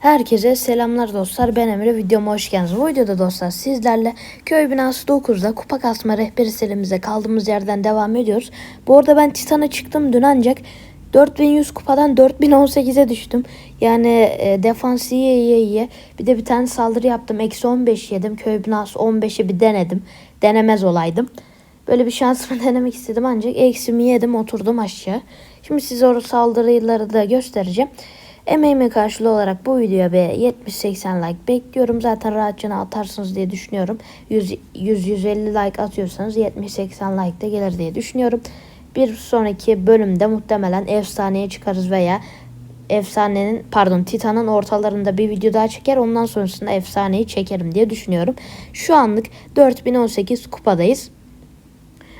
Herkese selamlar dostlar ben Emre videoma hoş geldiniz. Bu videoda dostlar sizlerle köy binası 9'da kupa kasma rehberi serimize kaldığımız yerden devam ediyoruz. Bu arada ben Titan'a çıktım dün ancak 4100 kupadan 4018'e düştüm. Yani e, defans iyi iyi iyi. Bir de bir tane saldırı yaptım. Eksi 15 yedim. Köy binası 15'i bir denedim. Denemez olaydım. Böyle bir şansımı denemek istedim ancak eksimi yedim oturdum aşağı. Şimdi size o saldırıları da göstereceğim. Emeğime karşılığı olarak bu videoya bir 70-80 like bekliyorum. Zaten rahatça atarsınız diye düşünüyorum. 100-150 like atıyorsanız 70-80 like de gelir diye düşünüyorum. Bir sonraki bölümde muhtemelen efsaneye çıkarız veya efsanenin pardon Titan'ın ortalarında bir video daha çeker. Ondan sonrasında efsaneyi çekerim diye düşünüyorum. Şu anlık 4018 kupadayız.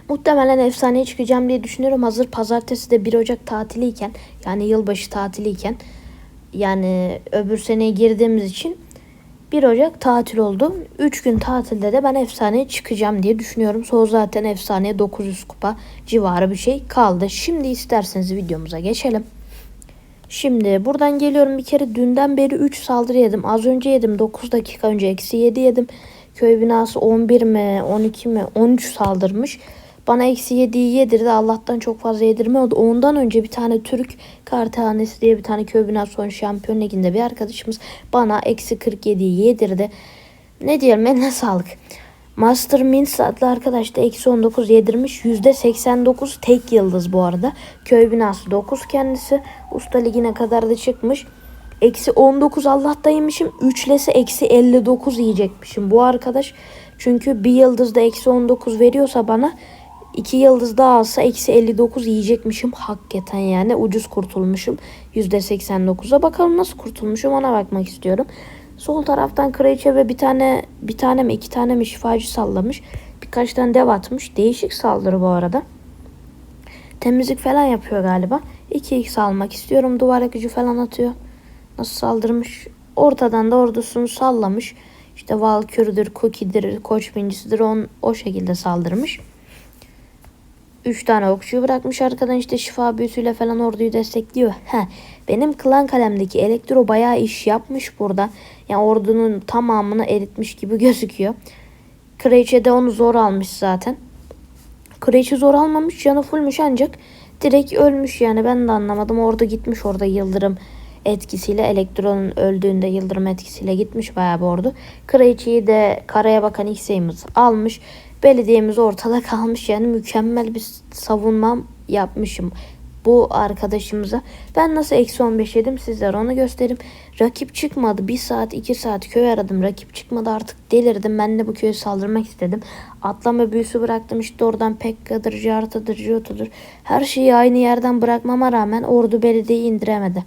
Muhtemelen efsaneye çıkacağım diye düşünüyorum. Hazır pazartesi de 1 Ocak tatiliyken yani yılbaşı tatiliyken yani öbür seneye girdiğimiz için 1 Ocak tatil oldu. 3 gün tatilde de ben efsaneye çıkacağım diye düşünüyorum. Sonra zaten efsaneye 900 kupa civarı bir şey kaldı. Şimdi isterseniz videomuza geçelim. Şimdi buradan geliyorum bir kere dünden beri 3 saldırı yedim. Az önce yedim 9 dakika önce eksi 7 yedim. Köy binası 11 mi 12 mi 13 saldırmış. Bana eksi 7'yi yedirdi. Allah'tan çok fazla yedirme oldu. Ondan önce bir tane Türk kartanesi diye bir tane son şampiyon liginde bir arkadaşımız bana eksi 47'yi yedirdi. Ne diyelim eline sağlık. Master Mints adlı arkadaş da eksi 19 yedirmiş. %89 tek yıldız bu arada. Köy binası 9 kendisi. Usta ligine kadar da çıkmış. Eksi 19 Allah'taymışım. Üçlesi eksi 59 yiyecekmişim bu arkadaş. Çünkü bir yıldızda eksi 19 veriyorsa bana 2 yıldız daha alsa eksi 59 yiyecekmişim. Hakikaten yani ucuz kurtulmuşum. %89'a bakalım nasıl kurtulmuşum ona bakmak istiyorum. Sol taraftan kraliçe ve bir tane bir tane mi iki tane mi şifacı sallamış. Birkaç tane dev atmış. Değişik saldırı bu arada. Temizlik falan yapıyor galiba. 2x almak istiyorum. Duvar gücü falan atıyor. Nasıl saldırmış? Ortadan da ordusunu sallamış. İşte Valkür'dür, Cookie'dir, Koç bincisidir. On, o şekilde saldırmış. 3 tane okçuyu bırakmış arkadan işte şifa büyüsüyle falan orduyu destekliyor. He, benim klan kalemdeki elektro bayağı iş yapmış burada. Yani ordunun tamamını eritmiş gibi gözüküyor. Kraliçe de onu zor almış zaten. Kraliçe zor almamış canı fullmüş ancak direkt ölmüş yani ben de anlamadım. Orada gitmiş orada yıldırım etkisiyle elektronun öldüğünde yıldırım etkisiyle gitmiş bayağı bir ordu. Kraliçeyi de karaya bakan X'imiz almış. Belediyemiz ortada kalmış yani mükemmel bir savunmam yapmışım bu arkadaşımıza. Ben nasıl eksi 15 yedim sizlere onu göstereyim. Rakip çıkmadı. Bir saat iki saat köy aradım. Rakip çıkmadı artık delirdim. Ben de bu köye saldırmak istedim. Atlama büyüsü bıraktım. işte oradan Pekka'dır, Jarta'dır, Joto'dur. Her şeyi aynı yerden bırakmama rağmen ordu belediyeyi indiremedi.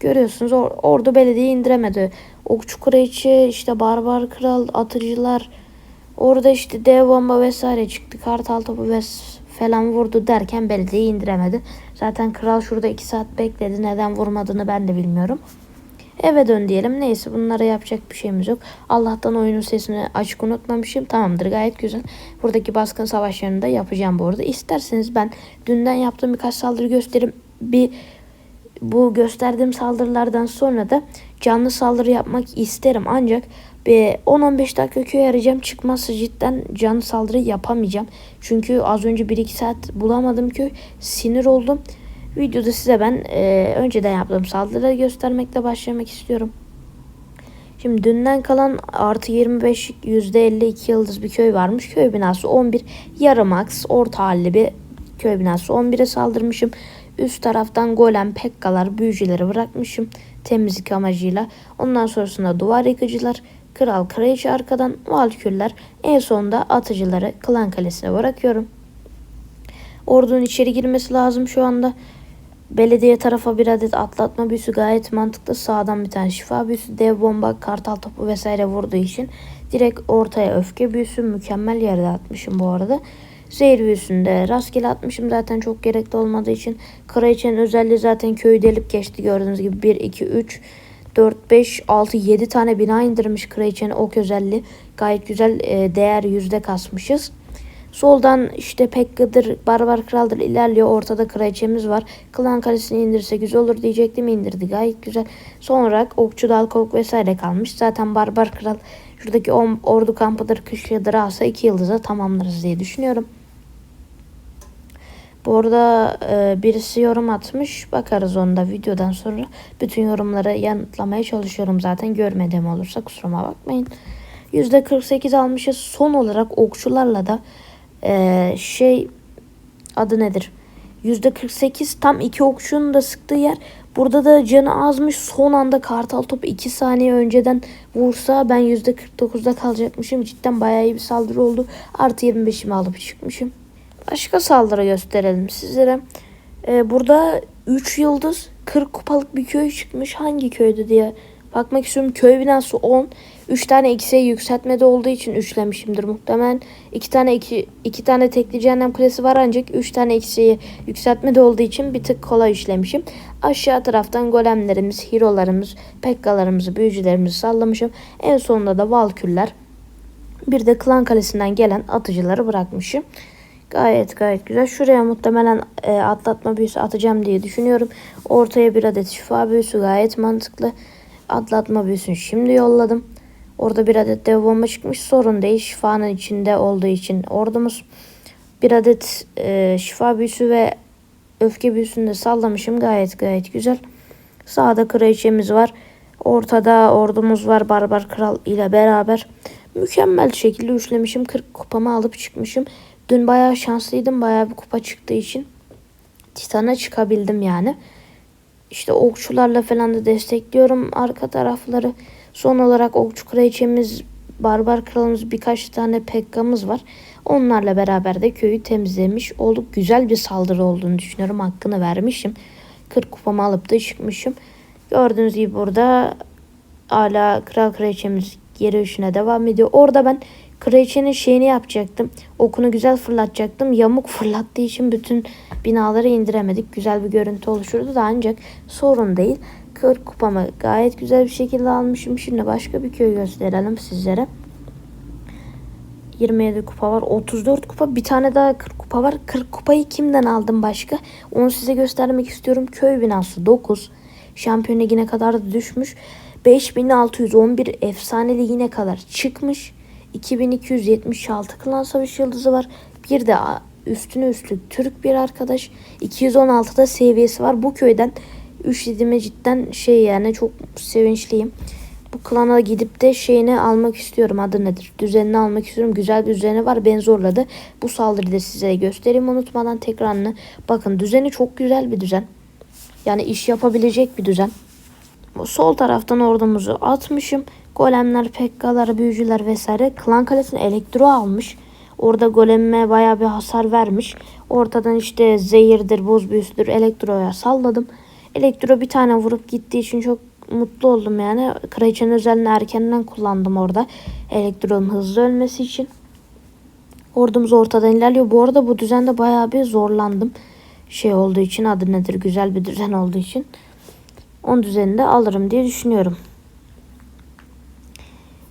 Görüyorsunuz or ordu belediyeyi indiremedi. Okçu kraliçe, işte barbar kral, atıcılar, Orada işte dev bomba vesaire çıktı. Kartal topu ves falan vurdu derken belediye indiremedi. Zaten kral şurada 2 saat bekledi. Neden vurmadığını ben de bilmiyorum. Eve dön diyelim. Neyse bunlara yapacak bir şeyimiz yok. Allah'tan oyunun sesini açık unutmamışım. Tamamdır gayet güzel. Buradaki baskın savaşlarını da yapacağım bu arada. İsterseniz ben dünden yaptığım birkaç saldırı göstereyim. Bir bu gösterdiğim saldırılardan sonra da canlı saldırı yapmak isterim. Ancak bir 10-15 dakika köy arayacağım. Çıkmazsa cidden canlı saldırı yapamayacağım. Çünkü az önce 1-2 saat bulamadım köy. Sinir oldum. Videoda size ben e, önceden yaptığım saldırıları göstermekle başlamak istiyorum. Şimdi dünden kalan artı 25 %52 yıldız bir köy varmış. Köy binası 11 yarım max orta halli bir köy binası 11'e saldırmışım. Üst taraftan golem, pekkalar, büyücüleri bırakmışım temizlik amacıyla. Ondan sonrasında duvar yıkıcılar, kral, kraliçe arkadan, valkürler, en sonunda atıcıları klan kalesine bırakıyorum. Ordunun içeri girmesi lazım şu anda. Belediye tarafa bir adet atlatma büyüsü gayet mantıklı. Sağdan bir tane şifa büyüsü, dev bomba, kartal topu vesaire vurduğu için direkt ortaya öfke büyüsü mükemmel yerde atmışım bu arada. Zehir büyüsünde rastgele atmışım zaten çok gerekli olmadığı için. Kraliçenin özelliği zaten köyü delip geçti gördüğünüz gibi 1, 2, 3, 4, 5, 6, 7 tane bina indirmiş kraliçenin ok özelliği. Gayet güzel e, değer yüzde kasmışız. Soldan işte Pekka'dır, Barbar Kral'dır ilerliyor. Ortada kraliçemiz var. Klan Kalesi'ni indirse güzel olur diyecektim. indirdi gayet güzel. Son olarak Okçu Dalkok vesaire kalmış. Zaten Barbar Kral şuradaki on- ordu kampıdır, kışladır alsa iki yıldıza tamamlarız diye düşünüyorum. Bu arada e, birisi yorum atmış. Bakarız onda videodan sonra. Bütün yorumları yanıtlamaya çalışıyorum zaten. Görmediğim olursa kusuruma bakmayın. %48 almışız. Son olarak okçularla da e, şey adı nedir? %48 tam iki okçunun da sıktığı yer. Burada da canı azmış. Son anda kartal topu 2 saniye önceden vursa ben %49'da kalacakmışım. Cidden bayağı iyi bir saldırı oldu. Artı 25'imi alıp çıkmışım. Başka saldırı gösterelim sizlere. Ee, burada 3 yıldız 40 kupalık bir köy çıkmış. Hangi köydü diye bakmak istiyorum. Köy binası 10. 3 tane eksiğe yükseltmede olduğu için üçlemişimdir muhtemelen. 2 tane iki, iki tane tekli cehennem kulesi var ancak 3 tane eksiği yükseltmede olduğu için bir tık kolay işlemişim. Aşağı taraftan golemlerimiz, hero'larımız, pekkalarımızı, büyücülerimizi sallamışım. En sonunda da valküller. Bir de klan kalesinden gelen atıcıları bırakmışım. Gayet gayet güzel. Şuraya muhtemelen e, atlatma büyüsü atacağım diye düşünüyorum. Ortaya bir adet şifa büyüsü gayet mantıklı. Atlatma büyüsünü şimdi yolladım. Orada bir adet dev bomba çıkmış. Sorun değil. Şifanın içinde olduğu için ordumuz. Bir adet e, şifa büyüsü ve öfke büyüsünü de sallamışım. Gayet gayet güzel. Sağda kraliçemiz var. Ortada ordumuz var. Barbar Kral ile beraber. Mükemmel şekilde üçlemişim. 40 kupamı alıp çıkmışım. Dün bayağı şanslıydım. Bayağı bir kupa çıktığı için. Titan'a çıkabildim yani. İşte okçularla falan da destekliyorum arka tarafları. Son olarak okçu kraliçemiz, barbar kralımız birkaç tane pekkamız var. Onlarla beraber de köyü temizlemiş olduk. Güzel bir saldırı olduğunu düşünüyorum. Hakkını vermişim. 40 kupamı alıp da çıkmışım. Gördüğünüz gibi burada hala kral kraliçemiz geri üçüne devam ediyor. Orada ben kraliçenin şeyini yapacaktım. Okunu güzel fırlatacaktım. Yamuk fırlattığı için bütün binaları indiremedik. Güzel bir görüntü oluşurdu da ancak sorun değil. 40 kupamı gayet güzel bir şekilde almışım. Şimdi başka bir köy gösterelim sizlere. 27 kupa var. 34 kupa. Bir tane daha 40 kupa var. 40 kupayı kimden aldım başka? Onu size göstermek istiyorum. Köy binası 9. Şampiyon ligine kadar da düşmüş. 5611 efsane ligine kadar çıkmış. 2276 klan savaş yıldızı var. Bir de üstüne üstlük Türk bir arkadaş. 216'da seviyesi var. Bu köyden üşlediğime cidden şey yani çok sevinçliyim. Bu klana gidip de şeyini almak istiyorum. Adı nedir? Düzenini almak istiyorum. Güzel bir düzeni var. Ben zorladı. Bu saldırıyı da size göstereyim unutmadan tekrarını. Bakın düzeni çok güzel bir düzen. Yani iş yapabilecek bir düzen. Sol taraftan ordumuzu atmışım. Golemler, pekkalar, büyücüler vesaire. Klan kalesine elektro almış. Orada golemme baya bir hasar vermiş. Ortadan işte zehirdir, buz büyüsüdür elektroya salladım. Elektro bir tane vurup gittiği için çok mutlu oldum yani. Kraliçenin özelliğini erkenden kullandım orada. Elektronun hızlı ölmesi için. Ordumuz ortadan ilerliyor. Bu arada bu düzende bayağı bir zorlandım. Şey olduğu için adı nedir? Güzel bir düzen olduğu için. Onun düzeninde alırım diye düşünüyorum.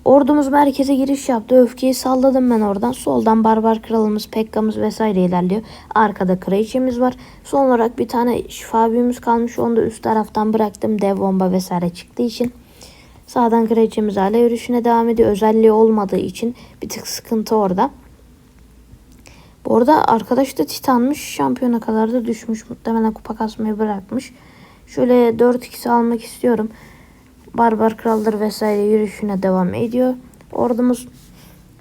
Ordumuz merkeze giriş yaptı. Öfkeyi salladım ben oradan. Soldan barbar kralımız, pekkamız vesaire ilerliyor. Arkada kraliçemiz var. Son olarak bir tane şifa büyümüz kalmış. Onu da üst taraftan bıraktım. Dev bomba vesaire çıktığı için. Sağdan kraliçemiz hala yürüyüşüne devam ediyor. Özelliği olmadığı için bir tık sıkıntı orada. Bu arada arkadaş da titanmış. Şampiyona kadar da düşmüş. Muhtemelen kupa kasmayı bırakmış. Şöyle 4-2'si almak istiyorum. Barbar kraldır vesaire yürüyüşüne devam ediyor. Ordumuz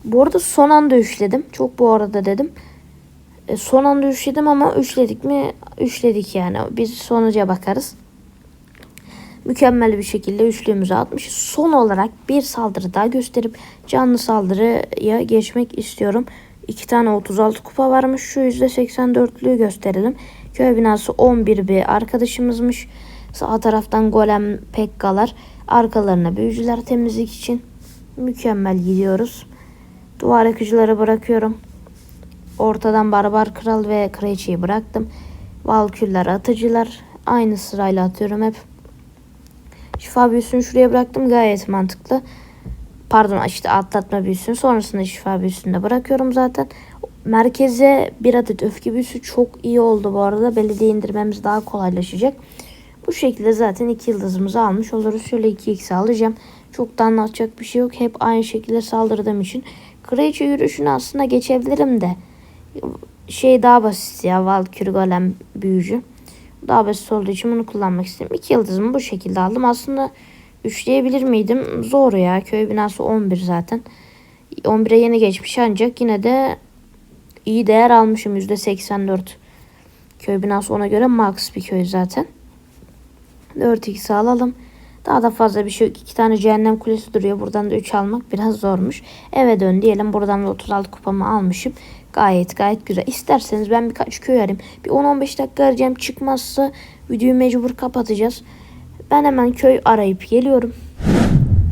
bu arada son anda üçledim. Çok bu arada dedim. E, son anda üçledim ama üçledik mi? Üçledik yani. Biz sonuca bakarız. Mükemmel bir şekilde üçlüğümüzü atmışız. Son olarak bir saldırı daha gösterip canlı saldırıya geçmek istiyorum. İki tane 36 kupa varmış. Şu %84'lüğü gösterelim. Köy binası 11 bir arkadaşımızmış. Sağ taraftan golem pekkalar. Arkalarına büyücüler temizlik için. Mükemmel gidiyoruz. Duvar yakıcıları bırakıyorum. Ortadan barbar kral ve kraliçeyi bıraktım. Valküller atıcılar. Aynı sırayla atıyorum hep. Şifa büyüsünü şuraya bıraktım. Gayet mantıklı. Pardon işte atlatma büyüsünü. Sonrasında şifa büyüsünü de bırakıyorum zaten. merkeze bir adet öfke büyüsü çok iyi oldu bu arada. Belediye indirmemiz daha kolaylaşacak. Bu şekilde zaten iki yıldızımızı almış oluruz. Şöyle 2x alacağım. Çok da anlatacak bir şey yok. Hep aynı şekilde saldırdığım için. Kraliçe yürüyüşünü aslında geçebilirim de. Şey daha basit ya. Valkyrie golem büyücü. Daha basit olduğu için bunu kullanmak istedim. İki yıldızımı bu şekilde aldım. Aslında üçleyebilir miydim? Zor ya. Köy binası 11 zaten. 11'e yeni geçmiş ancak yine de iyi değer almışım. %84. Köy binası ona göre max bir köy zaten. 4x alalım. Daha da fazla bir şey yok. İki tane cehennem kulesi duruyor. Buradan da 3 almak biraz zormuş. Eve dön diyelim. Buradan da 36 kupamı almışım. Gayet gayet güzel. İsterseniz ben birkaç köy arayayım. Bir 10-15 dakika arayacağım. Çıkmazsa videoyu mecbur kapatacağız. Ben hemen köy arayıp geliyorum.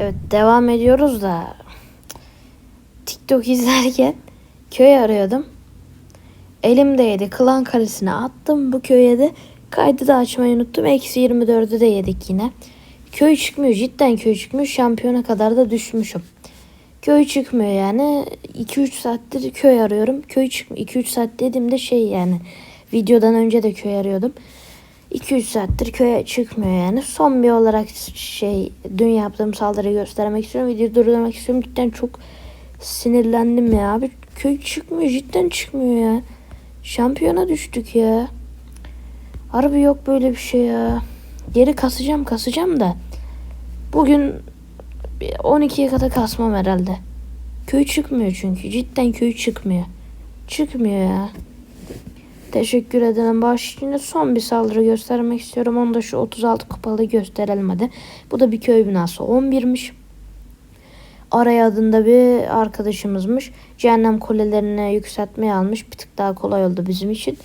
Evet devam ediyoruz da TikTok izlerken köy arıyordum. Elimdeydi. Klan kalesine attım bu köye de. Kaydı da açmayı unuttum. Eksi 24'ü de yedik yine. Köy çıkmıyor. Cidden köy çıkmıyor. Şampiyona kadar da düşmüşüm. Köy çıkmıyor yani. 2-3 saattir köy arıyorum. Köy çıkmıyor. 2-3 saat dediğimde şey yani. Videodan önce de köy arıyordum. 2-3 saattir köye çıkmıyor yani. Son bir olarak şey dün yaptığım saldırıyı göstermek istiyorum. Videoyu durdurmak istiyorum. Cidden çok sinirlendim ya abi. Köy çıkmıyor. Cidden çıkmıyor ya. Şampiyona düştük ya. Harbi yok böyle bir şey ya. Geri kasacağım kasacağım da. Bugün 12'ye kadar kasmam herhalde. Köy çıkmıyor çünkü. Cidden köy çıkmıyor. Çıkmıyor ya. Teşekkür ederim. Baş içinde son bir saldırı göstermek istiyorum. Onu da şu 36 kupalı gösterelim hadi. Bu da bir köy binası. 11'miş. Aray adında bir arkadaşımızmış. Cehennem kulelerini yükseltmeye almış. Bir tık daha kolay oldu bizim için.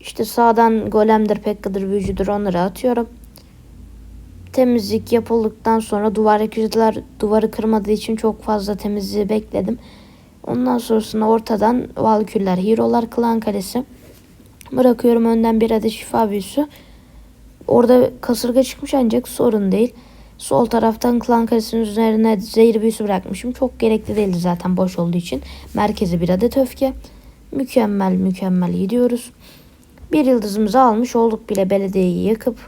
İşte sağdan golemdir, pekkadır, büyücüdür onları atıyorum. Temizlik yapıldıktan sonra duvar yıkıcılar duvarı kırmadığı için çok fazla temizliği bekledim. Ondan sonrasında ortadan valküller, hero'lar, klan kalesi. Bırakıyorum önden bir adet şifa büyüsü. Orada kasırga çıkmış ancak sorun değil. Sol taraftan klan kalesinin üzerine zehir büyüsü bırakmışım. Çok gerekli değildi zaten boş olduğu için. Merkeze bir adet öfke. Mükemmel mükemmel gidiyoruz. Bir yıldızımızı almış olduk bile belediyeyi yakıp.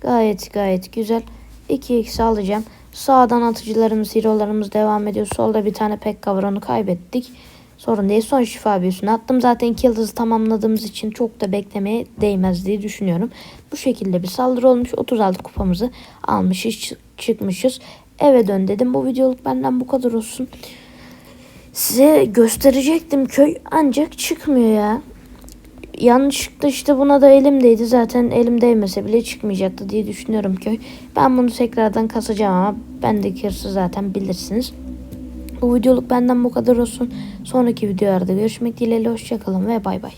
Gayet gayet güzel. 2x alacağım. Sağdan atıcılarımız, hero'larımız devam ediyor. Solda bir tane pek var onu kaybettik. Sorun değil. Son şifa büyüsünü attım. Zaten iki yıldızı tamamladığımız için çok da beklemeye değmez diye düşünüyorum. Bu şekilde bir saldırı olmuş. 36 kupamızı almışız çı- çıkmışız. Eve dön dedim. Bu videoluk benden bu kadar olsun. Size gösterecektim köy ancak çıkmıyor ya. Yanlışlıkla işte buna da elimdeydi. Zaten elim değmese bile çıkmayacaktı diye düşünüyorum köy. Ben bunu tekrardan kasacağım ama bendeki hırsı zaten bilirsiniz. Bu videoluk benden bu kadar olsun. Sonraki videolarda görüşmek dileğiyle hoşçakalın ve bay bay.